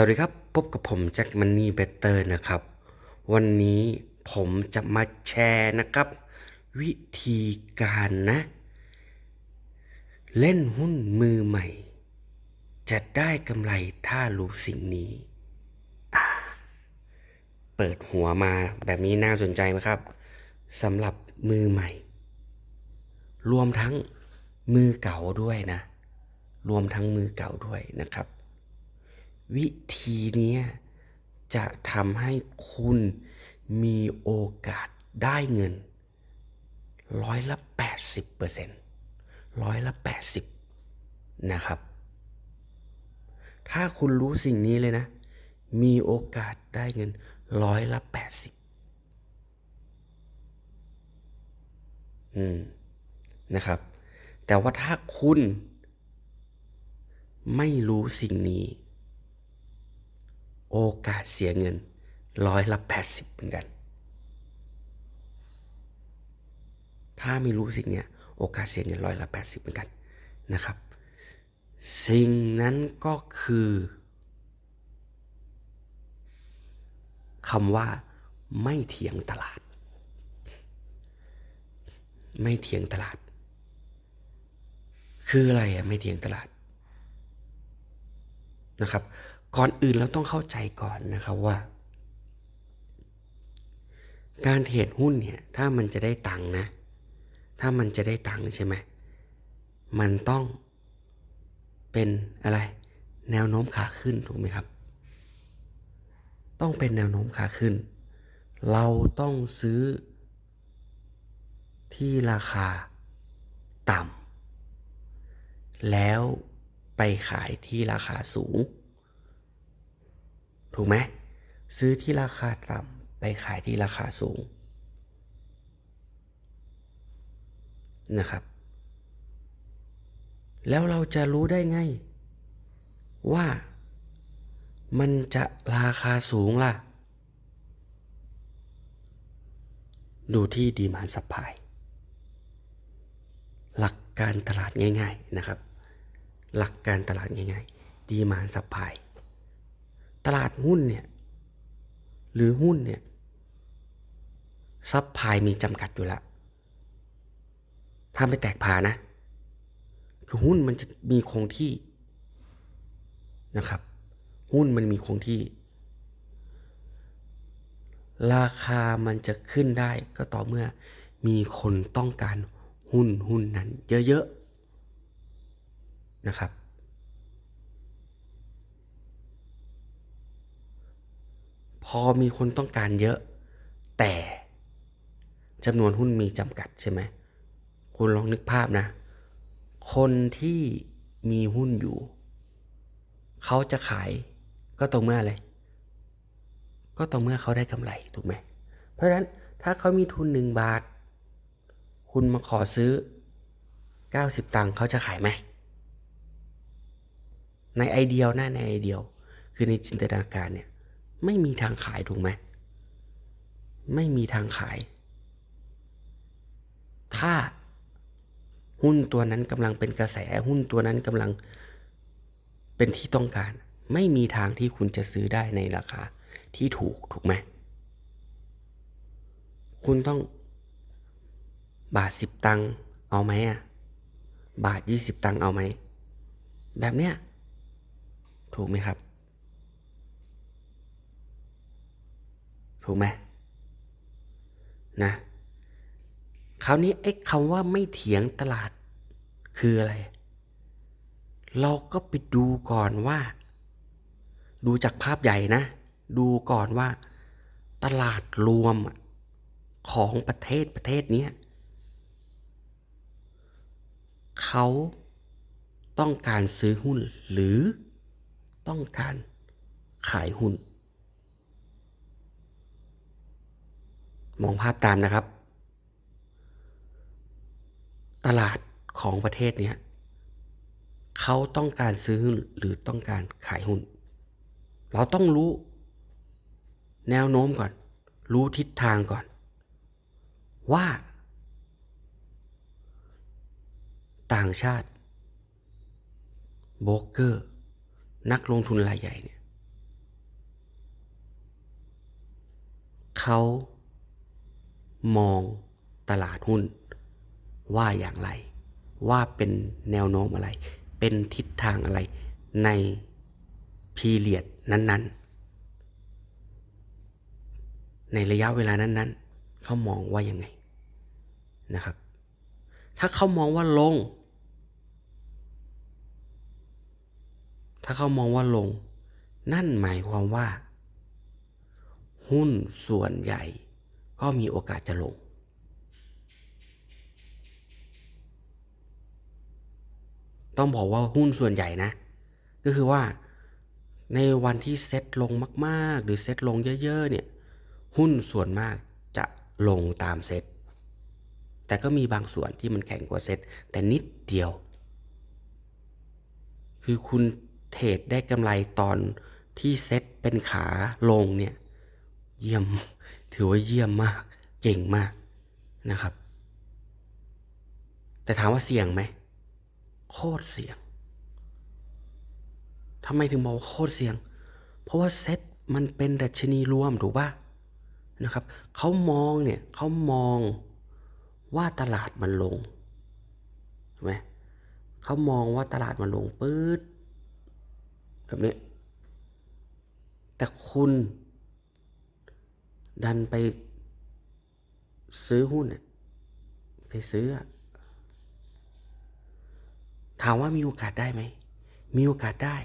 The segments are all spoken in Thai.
วัสดีครับ พบกับผมแจ็คมันนี่เบเตอร์นะครับ วันนี้ผมจะมาแชร์นะครับ วิธีการนะ เล่นหุ้นมือใหม่ จะได้กำไรถ้ารู้สิ่งนี้ เปิดหัวมาแบบนี้น่าสนใจไหมครับสำหรับมือใหม่ รวมทั้งมือเก่าด้วยนะ รวมทั้งมือเก่าด้วยนะครับ วิธีนี้จะทำให้คุณมีโอกาสได้เงินร้อยละแปดสิบเปอร์เซ็นต์ร้อยละแปดสิบนะครับ ถ้าคุณรู้สิ่งนี้เลยนะ มีโอกาสได้เงินร้อยละแปดสิบอืม นะครับ แต่ว่าถ้าคุณไม่รู้สิ่งนี้ โอกาสเสียเงินร้อยละแปดสิบเหมือนกัน ถ้าไม่รู้สิ่งนี้โอกาสเสียเงินร้อยละแปดสิบเหมือนกันนะครับ สิ่งนั้นก็คือคำว่าไม่เถียงตลาด ไม่เถียงตลาด คืออะไรอะไม่เถียงตลาดนะครับ ก่อนอื่นเราต้องเข้าใจก่อนนะครับว่า การเทรดหุ้นเนี่ย ถ้ามันจะได้ตังค์นะ ถ้ามันจะได้ตังค์ใช่ไหมมันต้องเป็นอะไรแนวโน้มขาขึ้นถูกไหมครับ ต้องเป็นแนวโน้มขาขึ้น เราต้องซื้อ ที่ราคาต่ำแล้วไปขายที่ราคาสูง ถูกไหมซื้อที่ราคาต่ำไปขายที่ราคาสูงนะครับ แล้วเราจะรู้ได้ไง ว่ามันจะราคาสูงล่ะ ดูที่ดีมานสัพพายหลักการตลาดง่าย ๆนะครับ หลักการตลาดง่ายๆ ดีมานสัพพาย ตลาดหุ้นเนี่ย หรือหุ้นเนี่ยซัพพลายมีจำกัดอยู่แล้วถ้าไม่แตกพานะ คือหุ้นมันจะมีคงที่นะครับ หุ้นมันมีคงที่ ราคามันจะขึ้นได้ก็ต่อเมื่อมีคนต้องการหุ้นหุ้นนั้นเยอะๆนะครับ พอมีคนต้องการเยอะ แต่จำนวนหุ้นมีจำกัดใช่ไหมคุณลองนึกภาพนะ คนที่มีหุ้นอยู่ เขาจะขายก็ต่อเมื่ออะไร ก็ต่อเมื่อเขาได้กำไรถูกไหม เพราะฉะนั้นถ้าเขามีทุนหนึ่งบาท คุณมาขอซื้อ 90 ตังค์เขาจะขายไหม ในไอเดียนะในไอเดียคือในจินตนาการเนี่ย ไม่มีทางขายถูกไหม ไม่มีทางขาย ถ้าหุ้นตัวนั้นกำลังเป็นกระแสหุ้นตัวนั้นกำลังเป็นที่ต้องการ ไม่มีทางที่คุณจะซื้อได้ในราคาที่ถูกถูกไหม คุณต้องบาทสิบตังค์เอาไหมอะ บาทยี่สิบตังค์เอาไหม แบบเนี้ย ถูกไหมครับ ถูกไหมนะคราวนี้ไอ้คำว่าไม่เถียงตลาดคืออะไร เราก็ไปดูก่อนว่า ดูจากภาพใหญ่นะ ดูก่อนว่า ตลาดรวมของประเทศประเทศนี้เขาต้องการซื้อหุ้นหรือต้องการขายหุ้น มองภาพตามนะครับ ตลาดของประเทศนี้เขาต้องการซื้อหหรือต้องการขายหุ้น เราต้องรู้แนวโน้มก่อน รู้ทิศทางก่อน ว่า ต่างชาติโบรกเกอร์ นักลงทุนรายใหญ่เนี่ยเขา มองตลาดหุ้น ว่าอย่างไร ว่าเป็นแนวโน้มอะไร เป็นทิศทางอะไรในพีเรียดนั้น ๆ ในระยะเวลานั้น ๆ เขามองว่ายังไงนะครับ ถ้าเขามองว่าลง ถ้าเขามองว่าลง นั่นหมายความว่า หุ้นส่วนใหญ่ ก็มีโอกาสจะลง ต้องบอกว่าหุ้นส่วนใหญ่นะ ก็คือว่าในวันที่เซ็ตลงมากๆ หรือเซ็ตลงเยอะๆเนี่ยหุ้นส่วนมากจะลงตามเซ็ตแต่ก็มีบางส่วนที่มันแข็งกว่าเซ็ตแต่นิดเดียว คือคุณเทรดได้กำไรตอนที่เซ็ตเป็นขาลงเนี่ย เยี่ยม ถือว่าเยี่ยมมาก เก่งมากนะครับ แต่ถามว่าเสี่ยงไหม โคตรเสี่ยงทำไมถึงบอกว่าโคตรเสี่ยง เพราะว่าเซ็ตมันเป็นดัชนีรวมถูกป่ะนะครับเขามองเนี่ยเขามองว่าตลาดมันลงใช่ไหมเขามองว่าตลาดมันลงปื๊ดแบบนี้ แต่คุณ ดันไปซื้อหุ้นน่ะไปซื้อ ถามว่ามีโอกาสได้ไหม มีโอกาสได้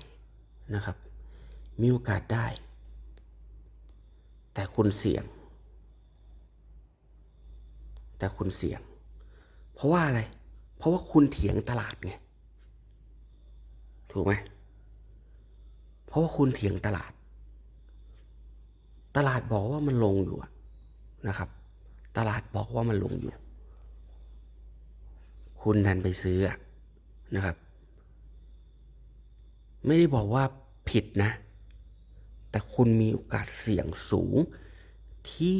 นะครับ มีโอกาสได้ แต่คุณเสี่ยง แต่คุณเสี่ยง เพราะว่าอะไร เพราะว่าคุณเถียงตลาดไง ถูกไหม เพราะว่าคุณเถียงตลาด ตลาดบอกว่ามันลงอยู่นะครับ ตลาดบอกว่ามันลงอยู่ คุณดันไปซื้อนะครับ ไม่ได้บอกว่าผิดนะ แต่คุณมีโอกาสเสี่ยงสูงที่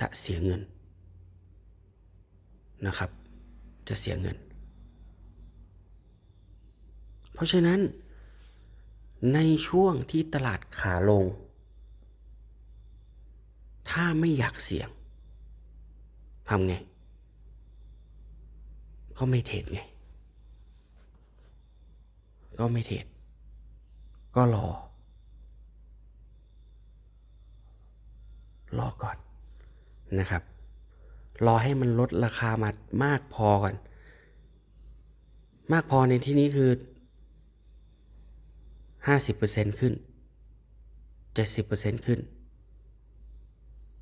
จะเสียเงินนะครับ จะเสียเงิน เพราะฉะนั้น ในช่วงที่ตลาดขาลง ถ้าไม่อยากเสี่ยงทำไง ก็ไม่เทรดไง ก็ไม่เทรดก็รอ รอก่อนนะครับ รอให้มันลดราคามามากพอก่อน มากพอในที่นี้คือ ห้าสิบเปอร์เซ็นขึ้นเจ็ดสิบเปอร์เซ็นขึ้น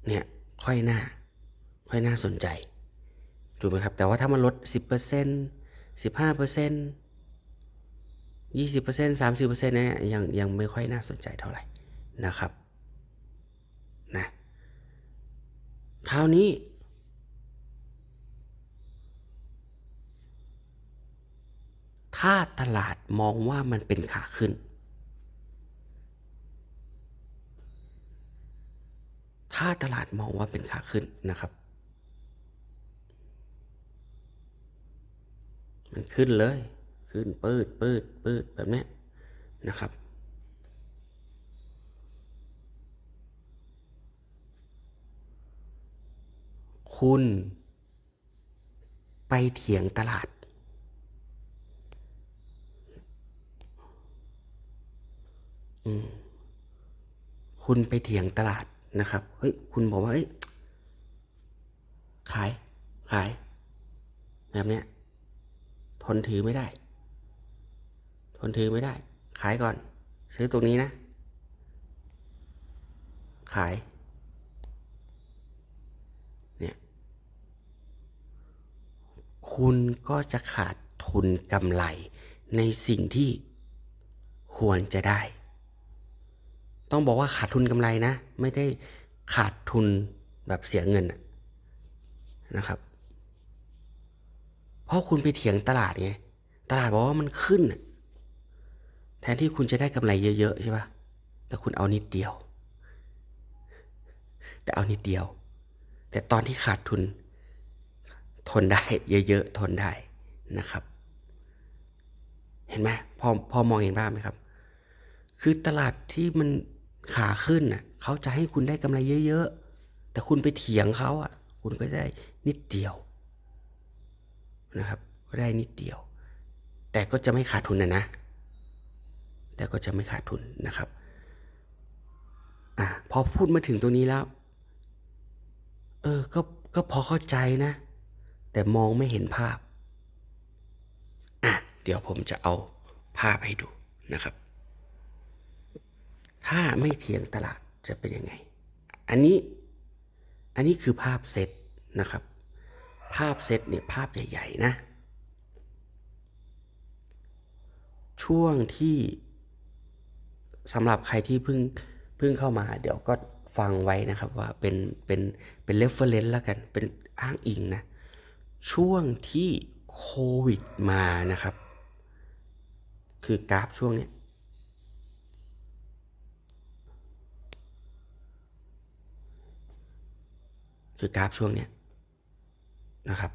เนี่ย ค่อยหน้า ค่อยน่าสนใจ ถูกไหมครับ แต่ว่าถ้ามันลดสิบเปอร์เซ็นสิบห้าเปอร์เซ็นยี่สิบเปอร์เซ็นสามสิบเปอร์เซ็นเนี่ยยังยังไม่ค่อยน่าสนใจเท่าไหร่นะครับนะคราวนี้ ถ้าตลาดมองว่ามันเป็นขาขึ้น ถ้าตลาดมองว่าเป็นขาขึ้นนะครับ มันขึ้นเลย ขึ้นปืดปืดปืดแบบเนี้ยนะครับ คุณไปเถียงตลาดอืมคุณไปเถียงตลาด นะครับ เฮ้ย คุณบอกว่าเฮ้ย ขาย ขาย แบบเนี้ย ทนถือไม่ได้ ทนถือไม่ได้ ขายก่อน ซื้อตรงนี้นะ ขาย เนี่ย คุณก็จะขาดทุนกำไรในสิ่งที่ควรจะได้ ต้องบอกว่าขาดทุนกำไรนะ ไม่ได้ขาดทุนแบบเสียเงินนะครับ เพราะคุณไปเถียงตลาดไงตลาดบอกว่ามันขึ้น แทนที่คุณจะได้กำไรเยอะๆใช่ปะแต่คุณเอานิดเดียว แต่เอานิดเดียว แต่ตอนที่ขาดทุน ทนได้เยอะๆทนได้นะครับ เห็นไหมพอพอมองเห็นภาพไหมครับ คือตลาดที่มัน ขาขึ้นน่ะเขาจะให้คุณได้กำไรเยอะ ๆ แต่คุณไปเถียงเขาอะ คุณก็ได้นิดเดียวนะครับ ก็ได้นิดเดียว แต่ก็จะไม่ขาดทุนนะนะ แต่ก็จะไม่ขาดทุนนะครับอะพอพูดมาถึงตรงนี้แล้ว เออ ก็ก็พอเข้าใจนะ แต่มองไม่เห็นภาพ อะ เดี๋ยวผมจะเอาภาพให้ดูนะครับ ถ้าไม่เถียงตลาดจะเป็นยังไง อันนี้ อันนี้คือภาพเซตนะครับ ภาพเซตเนี่ยภาพใหญ่ ๆ นะ ช่วงที่สำหรับใครที่เพิ่งเพิ่งเข้ามา เดี๋ยวก็ฟังไว้นะครับว่าเป็นเป็นเป็นเรฟเฟอร์เรนซ์แล้วกัน เป็นอ้างอิงนะ ช่วงที่โควิดมานะครับ คือกราฟช่วงเนี้ คือกราฟช่วงเนี้ยนะครับ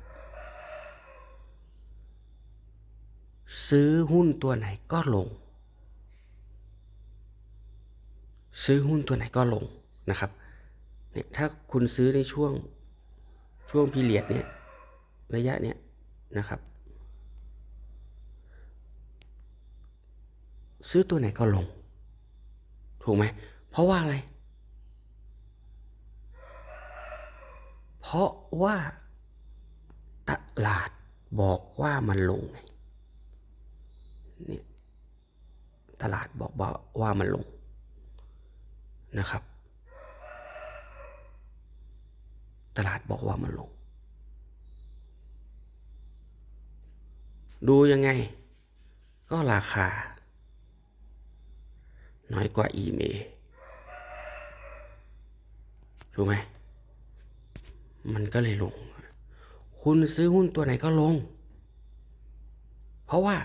ซื้อหุ้นตัวไหนก็ลง ซื้อหุ้นตัวไหนก็ลงนะครับเนี่ยถ้าคุณซื้อในช่วงช่วงพีเรียดเนี่ยระยะเนี้ยนะครับ ซื้อตัวไหนก็ลง ถูกไหมเพราะว่าอะไร เพ ราะว่าตลาดบอกว่ามันลงไงเนี่ยตลาดบอกว่าว่ามันลงนะครับ ตลาดบอกว่ามันลง ดูยังไง ก็ราคา น้อยกว่า EMA ถูกไหม มันก็เลยลง คุณซื้อหุ้นตัวไหนก็ลง เพราะว่า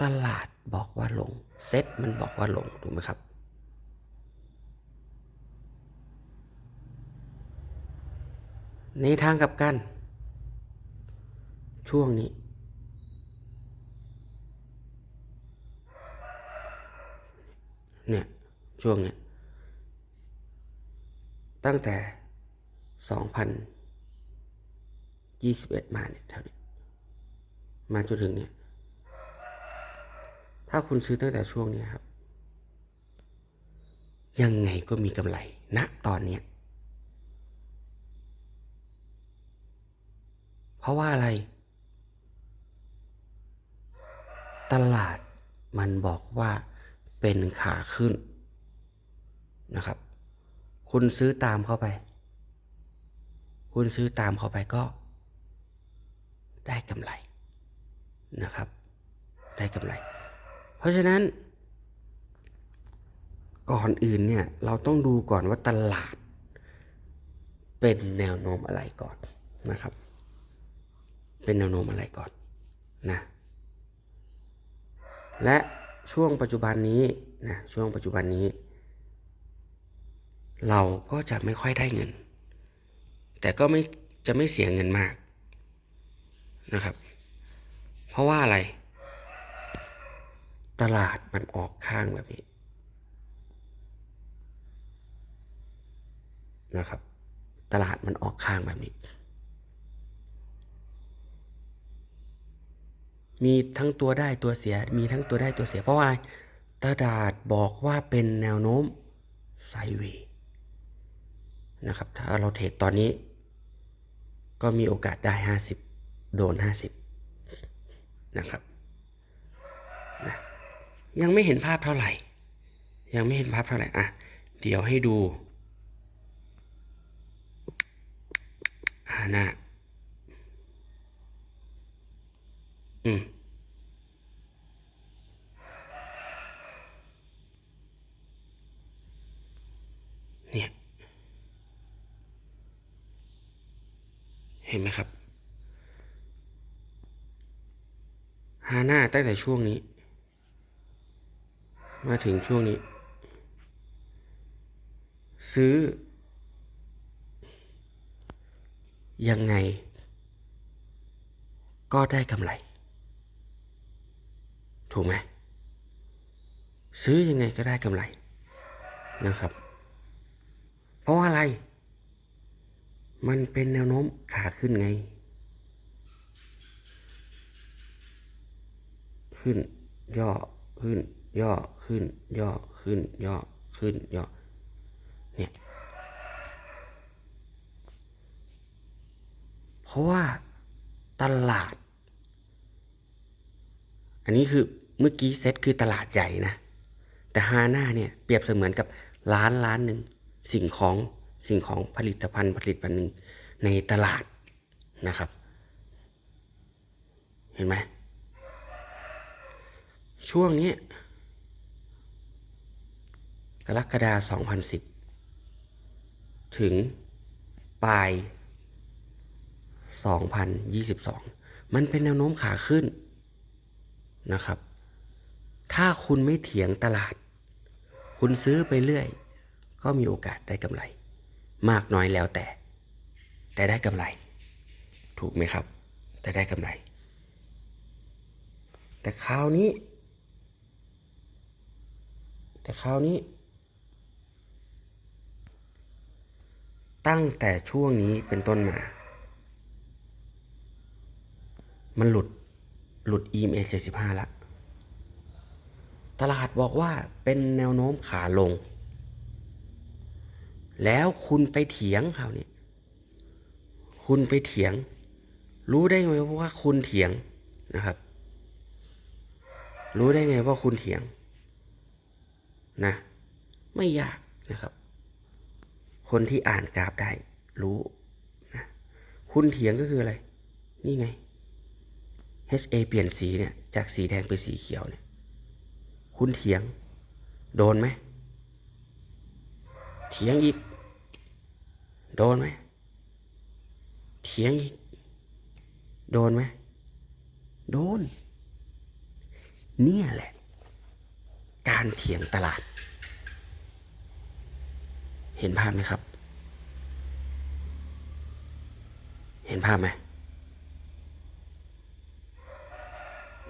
ตลาดบอกว่าลง เซ็ตมันบอกว่าลง ถูกไหมครับ ในทางกับกัน ช่วงนี้ เนี่ย ช่วงเนี้ย ตั้งแต่ 2021 มาเนี่ยเท่านี้มาจนถึงเนี่ย ถ้าคุณซื้อตั้งแต่ช่วงเนี้ยครับ ยังไงก็มีกำไรณนะตอนเนี้ยเพราะว่าอะไร ตลาดมันบอกว่าเป็นขาขึ้นนะครับ คุณซื้อตามเข้าไป คุณซื้อตามเข้าไปก็ ได้กำไรนะครับ ได้กำไร เพราะฉะนั้น ก่อนอื่นเนี่ยเราต้องดูก่อนว่าตลาด เป็นแนวโน้มอะไรก่อนนะครับ เป็นแนวโน้มอะไรก่อนนะและช่วงปัจจุบันนี้นะช่วงปัจจุบันนี้ เราก็จะไม่ค่อยได้เงิน แต่ก็ไม่จะไม่เสียเงินมากนะครับ เพราะว่าอะไร ตลาดมันออกข้างแบบนี้นะครับ ตลาดมันออกข้างแบบนี้ มีทั้งตัวได้ตัวเสีย มีทั้งตัวได้ตัวเสีย เพราะว่าอะไร ตลาดบอกว่าเป็นแนวโน้มไซเวย์ นะครับ ถ้าเราเทรดตอนนี้ ก็มีโอกาสได้ 50 โดน 50 นะครับนะยังไม่เห็นภาพเท่าไหร่ ยังไม่เห็นภาพเท่าไหร่ อะ เดี๋ยวให้ดูอ่าน้าอืม เห็นไหมครับ ฮาน่าตั้งแต่ช่วงนี้ มาถึงช่วงนี้ ซื้อ ยังไง ก็ได้กำไร ถูกไหม ซื้อยังไงก็ได้กำไรนะครับ เพราะอะไร มันเป็นแนวโน้มขาขึ้นไง ขึ้น ย่อ ขึ้น ย่อ ขึ้น ย่อ ขึ้น ย่อ ขึ้น ย่อ เนี่ย เพราะว่าตลาด อันนี้คือเมื่อกี้เซตคือตลาดใหญ่นะ แต่ฮาน่าเนี่ยเปรียบเสมือนกับร้านร้านหนึ่งสิ่งของ สิ่งของผลิตภัณฑ์ผลิตภัณฑ์หนึ่งในตลาดนะครับ เห็นไหมช่วงนี้กรกฎาคม2010 ถึงปลาย 2022 มันเป็นแนวโน้มขาขึ้นนะครับ ถ้าคุณไม่เถียงตลาด คุณซื้อไปเรื่อย ก็มีโอกาสได้กำไร มากน้อยแล้วแต่ แต่ได้กำไร ถูกไหมครับ แต่ได้กำไร แต่คราวนี้ แต่คราวนี้ ตั้งแต่ช่วงนี้เป็นต้นมา มันหลุดหลุด EMA 75แล้วตลาดบอกว่าเป็นแนวโน้มขาลง แล้วคุณไปเถียงเขาเนี่ยคุณไปเถียง รู้ได้ไงว่าคุณเถียงนะครับ รู้ได้ไงว่าคุณเถียง นะ ไม่ยากนะครับ คนที่อ่านกราฟได้รู้นะคุณเถียงก็คืออะไร นี่ไง HA เปลี่ยนสีเนี่ย จากสีแดงเป็นสีเขียวเนี่ย คุณเถียง โดนไหม เถียงอีก โดนไหมเถียงอีก โดนไหมโดน เนี่ยแหละ การเถียงตลาด เห็นภาพไหมครับ เห็นภาพไหม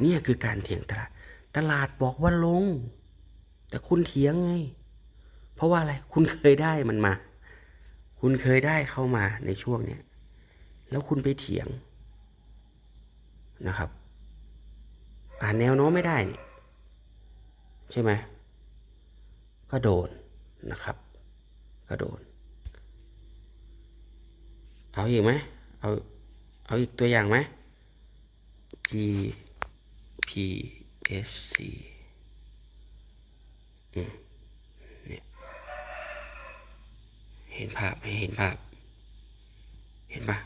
เนี่ยคือการเถียงตลาด ตลาดบอกว่าลง แต่คุณเถียงไง เพราะว่าอะไรคุณเคยได้มันมา คุณเคยได้เข้ามาในช่วงเนี้ยแล้วคุณไปเถียงนะครับอ่านแนวโน้มไม่ได้นี่ใช่ไหมก็โดนนะครับ ก็โดน เอาอีกไหมเอาเอาอีกตัวอย่างไหม G P S C อืมเนี่ย เห็นภาพไหมเห็นภาพ เห็นปะ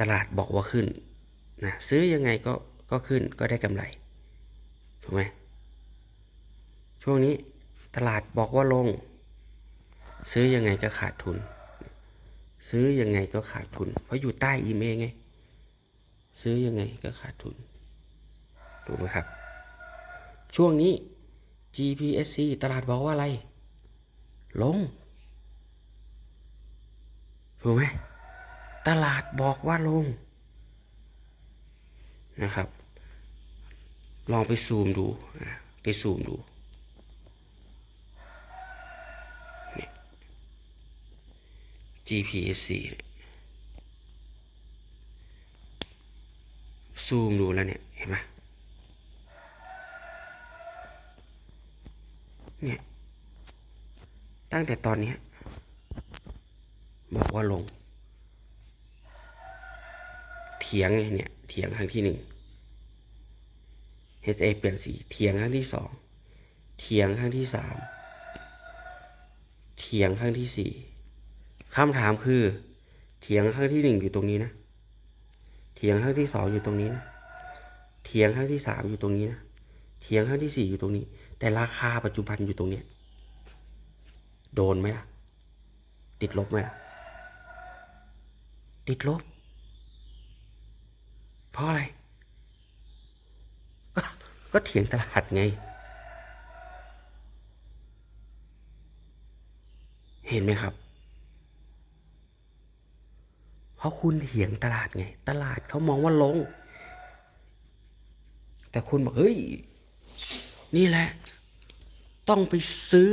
ตลาดบอกว่าขึ้นนะซื้อยังไงก็ก็ขึ้นก็ได้กำไร ถูกไหมช่วงนี้ตลาดบอกว่าลง ซื้อยังไงก็ขาดทุน ซื้อยังไงก็ขาดทุน เพราะอยู่ใต้อีเมลไง ซื้อยังไงก็ขาดทุน ถูกไหมครับ ช่วงนี้ GPSC ตลาดบอกว่าอะไร ลง ถูกไหม ตลาดบอกว่าลง นะครับ ลองไปซูมดู ไปซูมดูเนี่ย GPSC เนี่ยซูมดูแล้วเนี่ย เห็นไหม เนี่ย ตั้งแต่ตอนนี้บอกว่าลง เถียงไงเนี่ย เถียงครั้งที่หนึ่ง HA เปลี่ยนสี เถียงครั้งที่สอง เถียงครั้งที่สาม เถียงครั้งที่สี่คำถามคือ เถียงครั้งที่หนึ่งอยู่ตรงนี้นะ เถียงครั้งที่สองอยู่ตรงนี้นะ เถียงครั้งที่สามอยู่ตรงนี้นะ เถียงครั้งที่สี่อยู่ตรงนี้ แต่ราคาปัจจุบันอยู่ตรงเนี้ยโดนไหมล่ะ ติดลบไหมล่ะ ติดลบ เพราะอะไรก็ก็เถียงตลาดไง เห็นไหมครับ เพราะคุณเถียงตลาดไง ตลาดเขามองว่าลง แต่คุณบอกเฮ้ย นี่แหละ ต้องไปซื้อ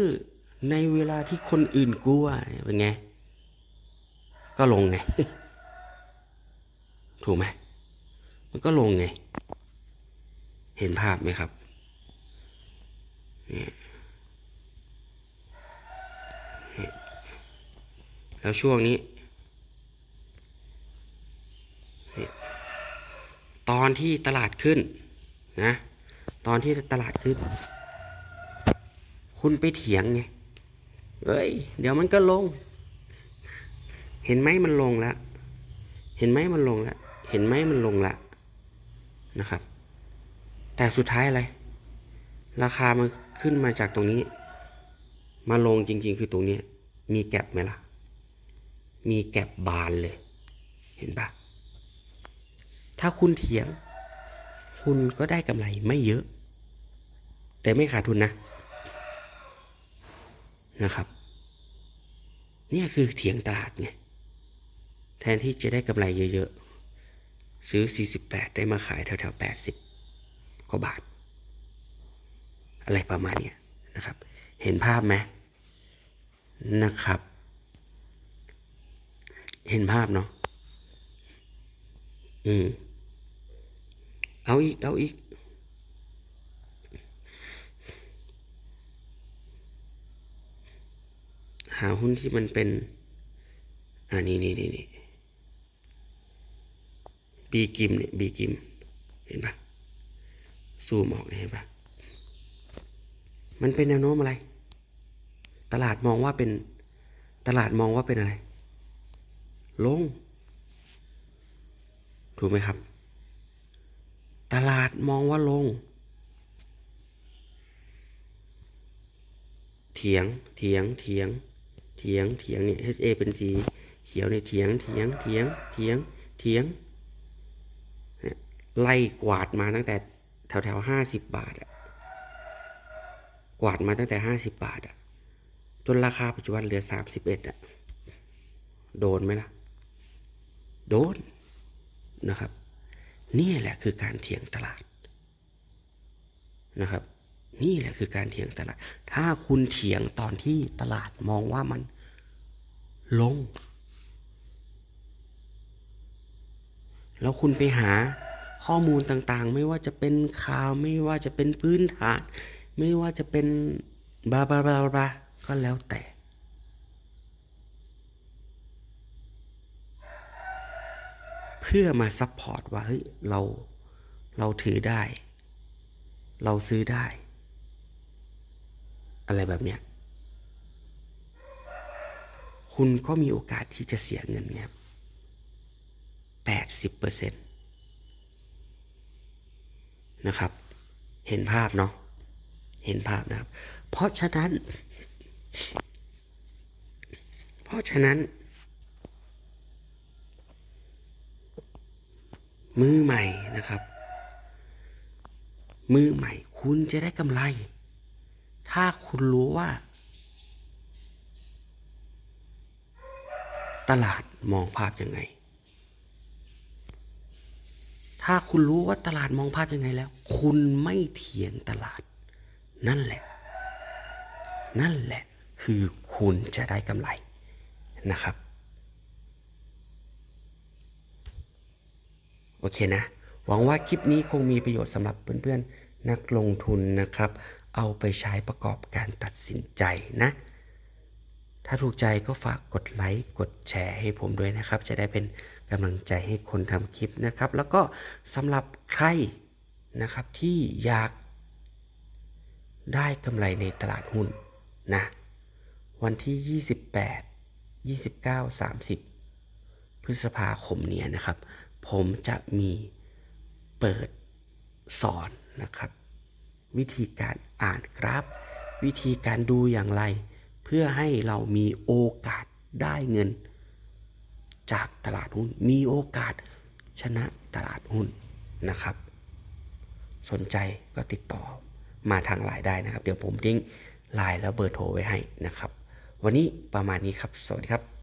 ในเวลาที่คนอื่นกลัวเป็นไง ก็ลงไง ถูกไหมมันก็ลงไง เห็นภาพไหมครับนี่แล้วช่วงนี้ ตอนที่ตลาดขึ้นนะ ตอนที่ตลาดขึ้น คุณไปเถียงไงเอ้ย เดี๋ยวมันก็ลง เห็นไหมมันลงแล้ว เห็นไหมมันลงแล้ว เห็นไหมมันลงล้วนะครับ แต่สุดท้ายอะไร ราคามันขึ้นมาจากตรงนี้ มาลงจริง ๆ คือตรงนี้ มีแก็บไหมล่ะ มีแก็บบานเลย เห็นปะถ้าคุณเถียง คุณก็ได้กำไรไม่เยอะ แต่ไม่ขาดทุนนะ นะครับ เนี่ยคือเถียงตลาดไงแทนที่จะได้กำไรเยอะๆ ซื้อ 48 ได้มาขายแถวๆ 80กว่าบาท อะไรประมาณเนี้ยนะครับ เห็นภาพไหมนะครับ เห็นภาพเนาะอืมเอาอีก เอาอีก หาหุ้นที่มันเป็น อ่านี่นี่นี่นี่บีกิมเนี่ยบีกิม เห็นปะซูมออกเนี่ยเห็นปะมันเป็นแนวโน้มอะไร ตลาดมองว่าเป็น ตลาดมองว่าเป็นอะไร ลง ถูกไหมครับ ตลาดมองว่าลง เถียง เถียง เถียง เถียงเถียงเนี่ย HA เป็นสีเขียวเนี่ยเถียงเถียงเถียงเถียงเถียงไล่กวาดมาตั้งแต่แถวแถวห้าสิบบาทอะกวาดมาตั้งแต่ห้าสิบบาทอะจนราคาปัจจุบันเหลือสามสิบเอ็ดอะโดนไหมล่ะ โดนนะครับ นี่แหละคือการเถียงตลาดนะครับ นี่แหละคือการเถียงตลาด ถ้าคุณเถียงตอนที่ตลาดมองว่ามันลง แล้วคุณไปหาข้อมูลต่างๆ ไม่ว่าจะเป็นข่าวไม่ว่าจะเป็นพื้นฐาน ไม่ว่าจะเป็นบาบาบาบาก็แล้วแต่ เพื่อมาซัพพอร์ตว่าเฮ้ยเราเราถือได้ เราซื้อได้ อะไรแบบเนี้ยคุณก็มีโอกาสที่จะเสียเงินเนี่ยแปดสิบเปอร์เซ็นต์นะครับ เห็นภาพเนาะ เห็นภาพนะครับ เพราะฉะนั้น เพราะฉะนั้น มือใหม่นะครับ มือใหม่คุณจะได้กำไร ถ้าคุณรู้ว่า ตลาดมองภาพยังไง ถ้าคุณรู้ว่าตลาดมองภาพยังไงแล้ว คุณไม่เถียงตลาด นั่นแหละ นั่นแหละ คือคุณจะได้กำไรนะครับ โอเคนะ หวังว่าคลิปนี้คงมีประโยชน์สำหรับเพื่อนๆนักลงทุนนะครับ เอาไปใช้ประกอบการตัดสินใจนะ ถ้าถูกใจก็ฝากกดไลค์กดแชร์ให้ผมด้วยนะครับ จะได้เป็นกำลังใจให้คนทำคลิปนะครับ แล้วก็สำหรับใครนะครับที่อยากได้กำไรในตลาดหุ้นนะวันที่ 28 29 30 พฤษภาคมเนี้ยนะครับ ผมจะมีเปิดสอนนะครับ วิธีการอ่านกราฟ วิธีการดูอย่างไร เพื่อให้เรามีโอกาสได้เงิน จากตลาดหุ้น มีโอกาสชนะตลาดหุ้นนะครับ สนใจก็ติดต่อมาทางไลน์ได้นะครับ เดี๋ยวผมทิ้งไลน์แล้วเบอร์โทรไว้ให้นะครับ วันนี้ประมาณนี้ครับ สวัสดีครับ